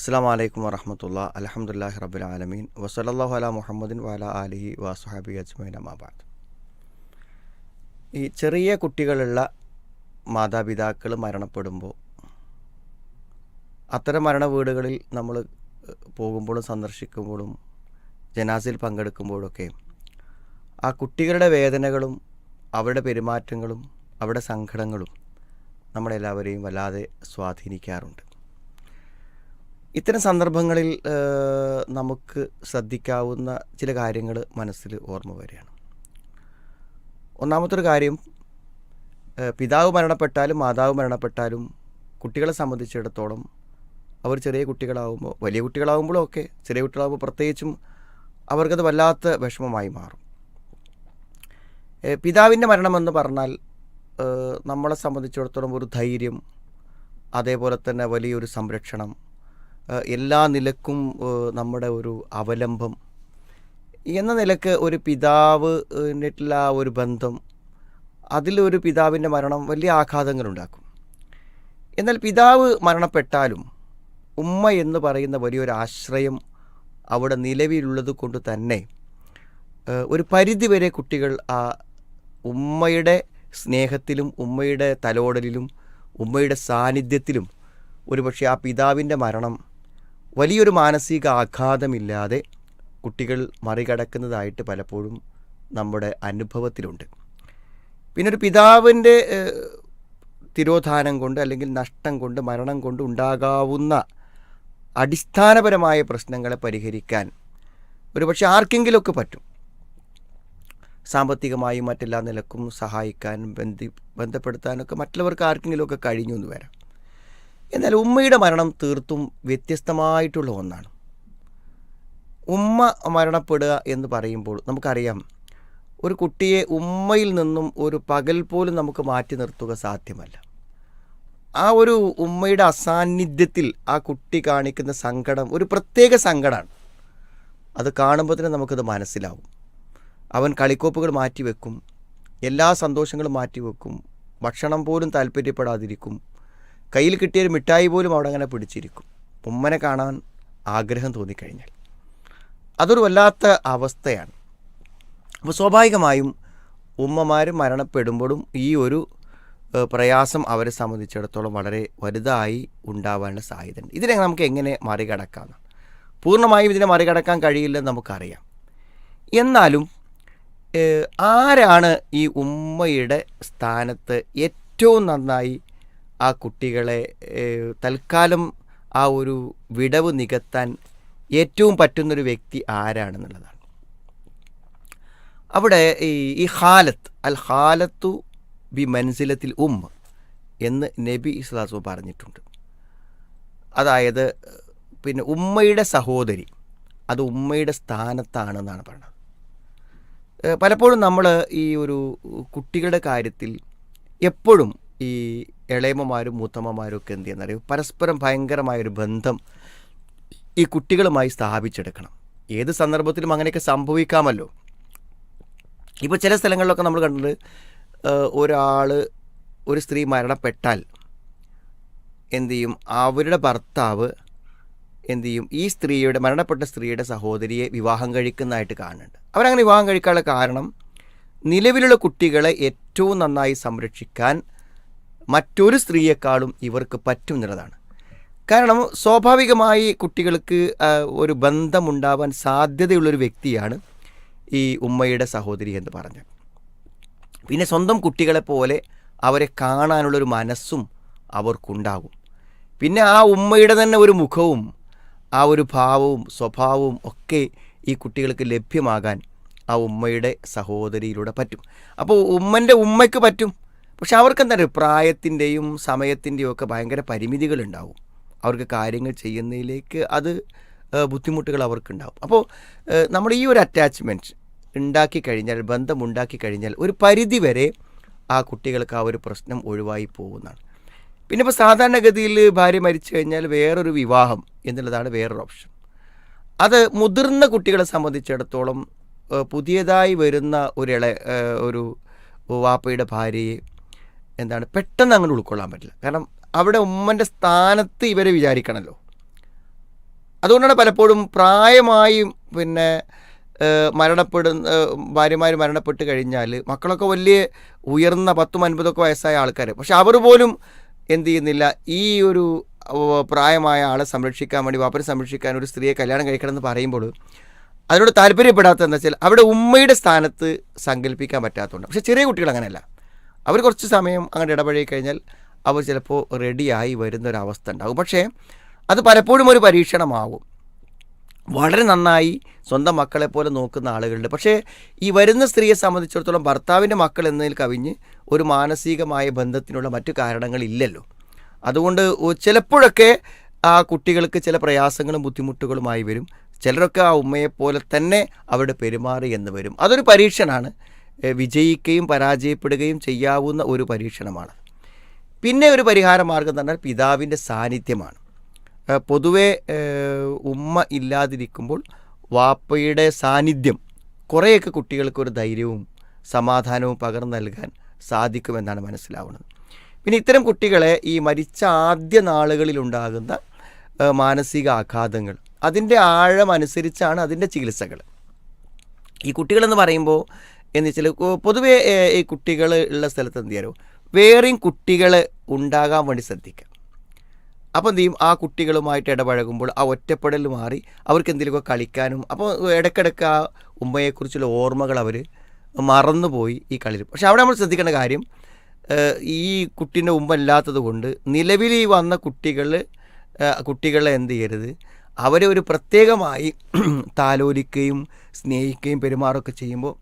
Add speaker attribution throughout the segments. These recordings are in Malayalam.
Speaker 1: അസ്സാം വലൈക്കും വറഹമത്തുള്ള. അലഹമുല്ലാഹി റബുൽ ആലമീൻ. വസലല്ലാഹു അല മുഹമ്മദിൻ വാല അലിഹി വാസുഹാബി അജ്മൈൻ അമാബാദ് ഈ ചെറിയ കുട്ടികളുള്ള മാതാപിതാക്കൾ മരണപ്പെടുമ്പോൾ അത്തരം മരണ വീടുകളിൽ നമ്മൾ പോകുമ്പോഴും സന്ദർശിക്കുമ്പോഴും ജനാസിൽ പങ്കെടുക്കുമ്പോഴൊക്കെ ആ കുട്ടികളുടെ വേദനകളും അവരുടെ പെരുമാറ്റങ്ങളും അവരുടെ സങ്കടങ്ങളും നമ്മളെല്ലാവരെയും വല്ലാതെ സ്വാധീനിക്കാറുണ്ട്. ഇത്തരം സന്ദർഭങ്ങളിൽ നമുക്ക് ശ്രദ്ധിക്കാവുന്ന ചില കാര്യങ്ങൾ മനസ്സിൽ ഓർമ്മ വരികയാണ്. ഒന്നാമത്തൊരു കാര്യം പിതാവ് മരണപ്പെട്ടാലും മാതാവ് മരണപ്പെട്ടാലും കുട്ടികളെ സംബന്ധിച്ചിടത്തോളം അവർ ചെറിയ കുട്ടികളാവുമ്പോൾ വലിയ കുട്ടികളാവുമ്പോഴും ഒക്കെ ചെറിയ കുട്ടികളാകുമ്പോൾ പ്രത്യേകിച്ചും അവർക്കത് വല്ലാത്ത വിഷമമായി മാറും. പിതാവിന്റെ മരണമെന്ന് പറഞ്ഞാൽ നമ്മളെ സംബന്ധിച്ചിടത്തോളം ഒരു ധൈര്യം അതേപോലെ തന്നെ വലിയൊരു സംരക്ഷണം എല്ലാ നിലക്കും നമ്മുടെ ഒരു അവലംബം. എന്ന നിലയ്ക്ക് ഒരു പിതാവ് ആ ഒരു ബന്ധം അതിലൊരു പിതാവിന്റെ മരണം വലിയ ആഘാതങ്ങൾ ഉണ്ടാക്കും. എന്നാൽ പിതാവ് മരണപ്പെട്ടാലും ഉമ്മ എന്ന് പറയുന്ന വലിയൊരു ആശ്രയം അവിടെ നിലവിലുള്ളത് കൊണ്ട് തന്നെ ഒരു പരിധിവരെ കുട്ടികൾ ആ ഉമ്മയുടെ സ്നേഹത്തിലും ഉമ്മയുടെ തലോടലിലും ഉമ്മയുടെ സാന്നിധ്യത്തിലും ഒരുപക്ഷെ ആ പിതാവിന്റെ മരണം വലിയൊരു മാനസിക ആഘാതമില്ലാതെ കുട്ടികൾ മറികടക്കുന്നതായിട്ട് പലപ്പോഴും നമ്മുടെ അനുഭവത്തിലുണ്ട്. പിന്നെ ഒരു പിതാവിന്റെ തിരോധാനം കൊണ്ട് അല്ലെങ്കിൽ നഷ്ടം കൊണ്ട് മരണം കൊണ്ട് ഉണ്ടാകാവുന്ന അടിസ്ഥാനപരമായ പ്രശ്നങ്ങളെ പരിഹരിക്കാൻ ഒരുപക്ഷെ ആർക്കെങ്കിലുമൊക്കെ പറ്റും. സാമ്പത്തികമായും മറ്റെല്ലാ നിലക്കും സഹായിക്കാനും ബന്ധി ബന്ധപ്പെടുത്താനൊക്കെ മറ്റുള്ളവർക്ക് ആർക്കെങ്കിലുമൊക്കെ കഴിഞ്ഞു എന്ന് വരാം. എന്നാൽ ഉമ്മയുടെ മരണം തീർത്തും വ്യത്യസ്തമായിട്ടുള്ള ഒന്നാണ്. ഉമ്മ മരണപ്പെടുക എന്ന് പറയുമ്പോൾ നമുക്കറിയാം ഒരു കുട്ടിയെ ഉമ്മയിൽ നിന്നും ഒരു പകൽ പോലും നമുക്ക് മാറ്റി നിർത്തുക സാധ്യമല്ല. ആ ഒരു ഉമ്മയുടെ അസാന്നിധ്യത്തിൽ ആ കുട്ടി കാണിക്കുന്ന സങ്കടം ഒരു പ്രത്യേക സങ്കടമാണ്. അത് കാണുമ്പോൾ തന്നെ നമുക്കത് മനസ്സിലാവും. അവൻ കളിക്കോപ്പുകൾ മാറ്റിവെക്കും എല്ലാ സന്തോഷങ്ങളും മാറ്റിവെക്കും ഭക്ഷണം പോലും താല്പര്യപ്പെടാതിരിക്കും കയ്യിൽ കിട്ടിയൊരു മിഠായി പോലും അവിടെ അങ്ങനെ പിടിച്ചിരിക്കും. ഉമ്മനെ കാണാൻ ആഗ്രഹം തോന്നിക്കഴിഞ്ഞാൽ. അതൊരു വല്ലാത്ത അവസ്ഥയാണ്. അപ്പോൾ സ്വാഭാവികമായും ഉമ്മമാർ മരണപ്പെടുമ്പോഴും ഈ ഒരു പ്രയാസം അവരെ സംബന്ധിച്ചിടത്തോളം വളരെ വലുതായി ഉണ്ടാവാനുള്ള സാധ്യതയുണ്ട്. ഇതിനെ നമുക്ക് എങ്ങനെ മറികടക്കാം പൂർണമായും ഇതിനെ മറികടക്കാൻ കഴിയില്ലെന്ന് നമുക്കറിയാം. എന്നാലും ആരാണ് ഈ ഉമ്മയുടെ സ്ഥാനത്ത് ഏറ്റവും നന്നായി ആ കുട്ടികളെ തൽക്കാലം ആ ഒരു വിടവ് നികത്താൻ ഏറ്റവും പറ്റുന്നൊരു വ്യക്തി ആരാണെന്നുള്ളതാണ്. അവിടെ ഈ ഈ ഹാലത്ത് അൽ ഹാലത്തു ബി മൻസിലത്തിൽ ഉമ്മ എന്ന് നബി ഇസ്ലാസു പറഞ്ഞിട്ടുണ്ട്. അതായത് പിന്നെ ഉമ്മയുടെ സഹോദരി അത് ഉമ്മയുടെ സ്ഥാനത്താണെന്നാണ് പറയുന്നത് പലപ്പോഴും നമ്മൾ ഈ ഒരു കുട്ടികളുടെ കാര്യത്തിൽ എപ്പോഴും ഈ ഇളയമ്മമാരും മൂത്തമ്മമാരും ഒക്കെ എന്ത് ചെയ്യുന്നറിയോ? പരസ്പരം ഭയങ്കരമായൊരു ബന്ധം ഈ കുട്ടികളുമായി സ്ഥാപിച്ചെടുക്കണം. ഏത് സന്ദർഭത്തിലും അങ്ങനെയൊക്കെ സംഭവിക്കാമല്ലോ. ഇപ്പോൾ ചില സ്ഥലങ്ങളിലൊക്കെ നമ്മൾ കണ്ടത് ഒരാൾ ഒരു സ്ത്രീ മരണപ്പെട്ടാൽ എന്തു ചെയ്യും? അവരുടെ ഭർത്താവ് എന്തു ചെയ്യും? ഈ സ്ത്രീയുടെ മരണപ്പെട്ട സ്ത്രീയുടെ സഹോദരിയെ വിവാഹം കഴിക്കുന്നതായിട്ട് കാണുന്നുണ്ട്. അവരങ്ങനെ വിവാഹം കഴിക്കാനുള്ള കാരണം നിലവിലുള്ള കുട്ടികളെ ഏറ്റവും നന്നായി സംരക്ഷിക്കാൻ മറ്റൊരു സ്ത്രീയെക്കാളും ഇവർക്ക് പറ്റും എന്നുള്ളതാണ്. കാരണം സ്വാഭാവികമായി കുട്ടികൾക്ക് ഒരു ബന്ധമുണ്ടാവാൻ സാധ്യതയുള്ളൊരു വ്യക്തിയാണ് ഈ ഉമ്മയുടെ സഹോദരി എന്ന് പറഞ്ഞത് പിന്നെ സ്വന്തം കുട്ടികളെപ്പോലെ അവരെ കാണാനുള്ളൊരു മനസ്സും അവർക്കുണ്ടാകും പിന്നെ ആ ഉമ്മയുടെ തന്നെ ഒരു മുഖവും ആ ഒരു ഭാവവും സ്വഭാവവും ഒക്കെ ഈ കുട്ടികൾക്ക് ലഭ്യമാകാൻ ആ ഉമ്മയുടെ സഹോദരിയിലൂടെ പറ്റും. അപ്പോൾ ഉമ്മന്റെ ഉമ്മയ്ക്ക് പറ്റും പക്ഷെ അവർക്ക് എന്താ പറയുക പ്രായത്തിന്റെയും സമയത്തിന്റെയും ഒക്കെ ഭയങ്കര പരിമിതികളുണ്ടാവും. അവർക്ക് കാര്യങ്ങൾ ചെയ്യുന്നതിലേക്ക് അത് ബുദ്ധിമുട്ടുകൾ അവർക്കുണ്ടാവും. അപ്പോൾ നമ്മൾ ഈ ഒരു അറ്റാച്ച്മെന്റ് ഉണ്ടാക്കി കഴിഞ്ഞാൽ ബന്ധമുണ്ടാക്കി കഴിഞ്ഞാൽ ഒരു പരിധി വരെ ആ കുട്ടികൾക്ക് ആ ഒരു പ്രശ്നം ഒഴിവായി പോകുന്നതാണ്. പിന്നെ ഇപ്പോൾ സാധാരണഗതിയിൽ ഭാര്യ മരിച്ചു കഴിഞ്ഞാൽ വേറൊരു വിവാഹം എന്നുള്ളതാണ് വേറൊരു ഓപ്ഷൻ അത് മുതിർന്ന കുട്ടികളെ സംബന്ധിച്ചിടത്തോളം പുതിയതായി വരുന്ന ഒരു ഒരു വാപ്പയുടെ ഭാര്യയെ എന്താണ് പെട്ടെന്ന് അങ്ങനെ ഉൾക്കൊള്ളാൻ പറ്റില്ല. കാരണം അവിടെ ഉമ്മന്റെ സ്ഥാനത്ത് ഇവരെ വിചാരിക്കണമല്ലോ അതുകൊണ്ടാണ് പലപ്പോഴും പ്രായമായും പിന്നെ മരണപ്പെടുന്ന ഭാര്യമാർ മരണപ്പെട്ട് കഴിഞ്ഞാൽ മക്കളൊക്കെ വലിയ ഉയർന്ന പത്തും അൻപതൊക്കെ വയസ്സായ ആൾക്കാർ പക്ഷെ അവർ പോലും എന്ത് ചെയ്യുന്നില്ല. ഈ ഒരു പ്രായമായ ആളെ സംരക്ഷിക്കാൻ വേണ്ടി വാപ്പനെ സംരക്ഷിക്കാൻ ഒരു സ്ത്രീയെ കല്യാണം കഴിക്കണം എന്ന് പറയുമ്പോൾ അതിനോട് താല്പര്യപ്പെടാത്തതെന്ന് വെച്ചാൽ അവിടെ ഉമ്മയുടെ സ്ഥാനത്ത് സങ്കല്പിക്കാൻ പറ്റാത്തതുകൊണ്ട്. പക്ഷേ ചെറിയ കുട്ടികൾ അങ്ങനെയല്ല. അവർ കുറച്ച് സമയം അങ്ങനെ ഇടപഴകി കഴിഞ്ഞാൽ അവർ ചിലപ്പോൾ റെഡിയായി വരുന്ന ഒരു അവസ്ഥ ഉണ്ടാകും. പക്ഷേ അത് പലപ്പോഴും ഒരു പരീക്ഷണമാകും. വളരെ നന്നായി സ്വന്തം മക്കളെ പോലെ നോക്കുന്ന ആളുകളുണ്ട്. പക്ഷേ ഈ വരുന്ന സ്ത്രീയെ സംബന്ധിച്ചിടത്തോളം ഭർത്താവിന്റെ മക്കൾ എന്നതിൽ കവിഞ്ഞ് ഒരു മാനസികമായ ബന്ധത്തിനുള്ള മറ്റു കാരണങ്ങളില്ലല്ലോ. അതുകൊണ്ട് ചിലപ്പോഴൊക്കെ ആ കുട്ടികൾക്ക് ചില പ്രയാസങ്ങളും ബുദ്ധിമുട്ടുകളുമായി വരും. ചിലരൊക്കെ ആ ഉമ്മയെപ്പോലെ തന്നെ അവരുടെ പെരുമാറി എന്ന് വരും. അതൊരു പരീക്ഷണമാണ്. വിജയിക്കുകയും പരാജയപ്പെടുകയും ചെയ്യാവുന്ന ഒരു പരീക്ഷണമാണ്. പിന്നെ ഒരു പരിഹാര മാർഗം എന്ന് പറഞ്ഞാൽ പിതാവിന്റെ സാന്നിധ്യമാണ്. പൊതുവെ ഉമ്മ ഇല്ലാതിരിക്കുമ്പോൾ വാപ്പയുടെ സാന്നിധ്യം കുറേയൊക്കെ കുട്ടികൾക്ക് ഒരു ധൈര്യവും സമാധാനവും പകർന്നു നൽകാൻ സാധിക്കുമെന്നാണ് മനസ്സിലാവുന്നത്. പിന്നെ ഇത്തരം കുട്ടികളെ ഈ മരിച്ച ആദ്യ നാളുകളിലുണ്ടാകുന്ന മാനസിക ആഘാതങ്ങൾ അതിന്റെ ആഴം അനുസരിച്ചാണ് അതിന്റെ ചികിത്സകൾ. ഈ കുട്ടികളെന്ന് പറയുമ്പോൾ എന്ന് വെച്ചാൽ പൊതുവേ ഈ കുട്ടികൾ ഉള്ള സ്ഥലത്ത് എന്ത് ചെയ്യാനോ വേറെയും കുട്ടികൾ ഉണ്ടാകാൻ വേണ്ടി ശ്രദ്ധിക്കുക. അപ്പോൾ എന്ത് ആ കുട്ടികളുമായിട്ട് ഇടപഴകുമ്പോൾ ആ ഒറ്റപ്പെടൽ മാറി അവർക്ക് എന്തെങ്കിലുമൊക്കെ കളിക്കാനും അപ്പോൾ ഇടയ്ക്കിടയ്ക്ക് ആ ഉമ്മയെക്കുറിച്ചുള്ള ഓർമ്മകൾ അവർ മറന്നുപോയി ഈ കളിയിൽ. പക്ഷെ അവിടെ നമ്മൾ ശ്രദ്ധിക്കേണ്ട കാര്യം ഈ കുട്ടീന്റെ ഉമ്മ ഇല്ലാത്തത് കൊണ്ട് നിലവിൽ ഈ വന്ന കുട്ടികൾ കുട്ടികളെ എന്ത് ചെയ്യരുത്? അവരെ ഒരു പ്രത്യേകമായി താലോലിക്കുകയും സ്നേഹിക്കുകയും പെരുമാറുകയൊക്കെ ചെയ്യുമ്പോൾ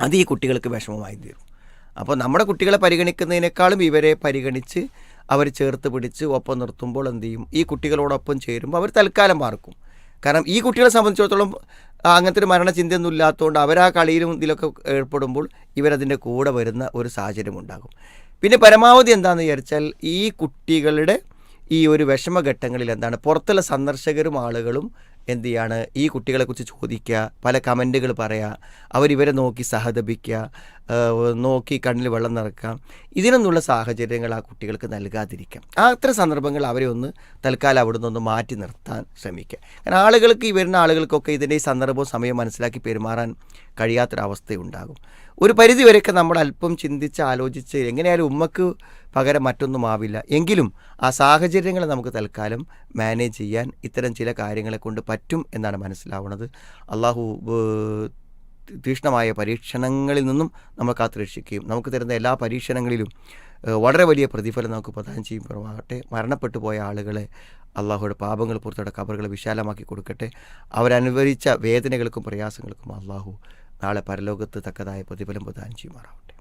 Speaker 1: അത് ഈ കുട്ടികൾക്ക് വിഷമമായി തീരും. അപ്പോൾ നമ്മുടെ കുട്ടികളെ പരിഗണിക്കുന്നതിനേക്കാളും ഇവരെ പരിഗണിച്ച് അവർ ചേർത്ത് പിടിച്ച് ഒപ്പം നിർത്തുമ്പോൾ എന്ത് ചെയ്യും? ഈ കുട്ടികളോടൊപ്പം ചേരുമ്പോൾ അവർ തൽക്കാലം മാർക്കും കാരണം ഈ കുട്ടികളെ സംബന്ധിച്ചിടത്തോളം അങ്ങനത്തെ ഒരു മരണചിന്തയൊന്നും ഇല്ലാത്തതുകൊണ്ട് അവർ ആ കളിയിലും ഇതിലൊക്കെ ഏർപ്പെടുമ്പോൾ ഇവരതിന്റെ കൂടെ വരുന്ന ഒരു സാഹചര്യം ഉണ്ടാകും. പിന്നെ പരമാവധി എന്താണെന്ന് വിചാരിച്ചാൽ ഈ കുട്ടികളുടെ ഈ ഒരു വിഷമഘട്ടങ്ങളിൽ എന്താണ്? പുറത്തുള്ള സന്ദർശകരും ആളുകളും എന്ത് ചെയ്യാണ് ഈ കുട്ടികളെക്കുറിച്ച് ചോദിക്കുക പല കമന്റുകൾ പറയുക അവരിവരെ നോക്കി സഹതപിക്കുക നോക്കി കണ്ണിൽ വെള്ളം നിറക്കാം ഇതിനൊന്നുള്ള സാഹചര്യങ്ങൾ ആ കുട്ടികൾക്ക് നൽകാതിരിക്കാം. ആ അത്തരം സന്ദർഭങ്ങൾ അവരെ ഒന്ന് തൽക്കാലം അവിടെ നിന്നൊന്ന് മാറ്റി നിർത്താൻ ശ്രമിക്കുക. കാരണം ആളുകൾക്ക് ഈ വരുന്ന ആളുകൾക്കൊക്കെ ഇതിന്റെ സന്ദർഭവും സമയം മനസ്സിലാക്കി പെരുമാറാൻ കഴിയാത്തൊരവസ്ഥയുണ്ടാകും. ഒരു പരിധി വരെയൊക്കെ നമ്മൾ അല്പം ചിന്തിച്ച് ആലോചിച്ച് എങ്ങനെയായാലും ഉമ്മക്ക് പകരം മറ്റൊന്നും ആവില്ല എങ്കിലും ആ സാഹചര്യങ്ങളെ നമുക്ക് തൽക്കാലം മാനേജ് ചെയ്യാൻ ഇത്തരം ചില കാര്യങ്ങളെ കൊണ്ട് പറ്റും എന്നാണ് മനസ്സിലാവുന്നത്. അള്ളാഹു തീക്ഷ്ണമായ പരീക്ഷണങ്ങളിൽ നിന്നും നമ്മൾ കാത്തുരക്ഷിക്കുകയും നമുക്ക് തരുന്ന എല്ലാ പരീക്ഷണങ്ങളിലും വളരെ വലിയ പ്രതിഫലം നമുക്ക് പ്രദാനം ചെയ്യുമ്പോഴാകട്ടെ മരണപ്പെട്ടു പോയ ആളുകളെ അള്ളാഹുയുടെ പാപങ്ങൾ പുറത്തോടെ കബറുകളെ വിശാലമാക്കി കൊടുക്കട്ടെ. അവരനുഭവിച്ച വേദനകൾക്കും പ്രയാസങ്ങൾക്കും അള്ളാഹു നാളെ പരലോകത്ത് തക്കതായ പ്രതിഫലം പ്രദാനം ചെയ്യുമാറാവട്ടെ.